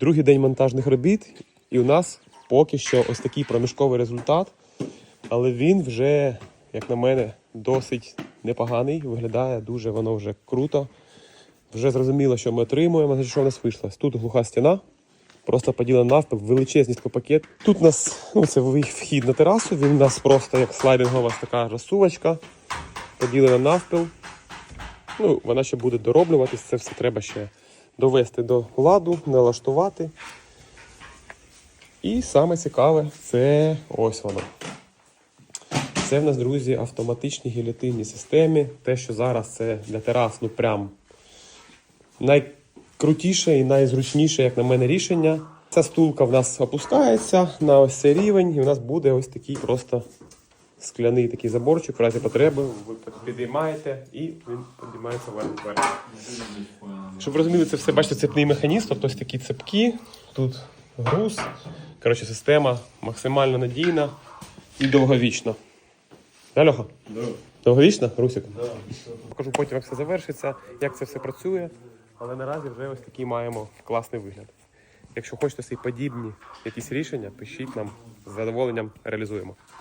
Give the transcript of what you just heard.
Другий день монтажних робіт, і у нас поки що ось такий проміжковий результат. Але він вже, як на мене, досить непоганий. Виглядає дуже воно вже круто. Вже зрозуміло, що ми отримуємо. Що в нас вийшло? Тут глуха стіна, просто поділена навпіл, величезний пакет. Тут у нас ну, це вхід на терасу, він у нас просто як слайдингова така розсувочка, поділена навпіл. Ну, вона ще буде дороблюватись, це все треба ще довести до ладу, налаштувати. І саме цікаве це ось воно. Це в нас, друзі, автоматичні гілятинні системи. Те, що зараз це для терас, ну прям найкрутіше і найзручніше, як на мене, рішення. Ця стулка в нас опускається на ось цей рівень, і в нас буде ось такий просто скляний такий заборчик в разі потреби. Ви підіймаєте і він підіймається вверх. Щоб ви розуміли, це все, бачите, цепний механізм, тобто ось такі цепки, тут груз. Коротше, система максимально надійна і довговічна. Да, Льоха? Довговічна, Русик? Покажу потім, як все завершиться, як це все працює. Але наразі вже ось такий маємо класний вигляд. Якщо хочете собі подібні якісь рішення, пишіть нам з задоволенням реалізуємо.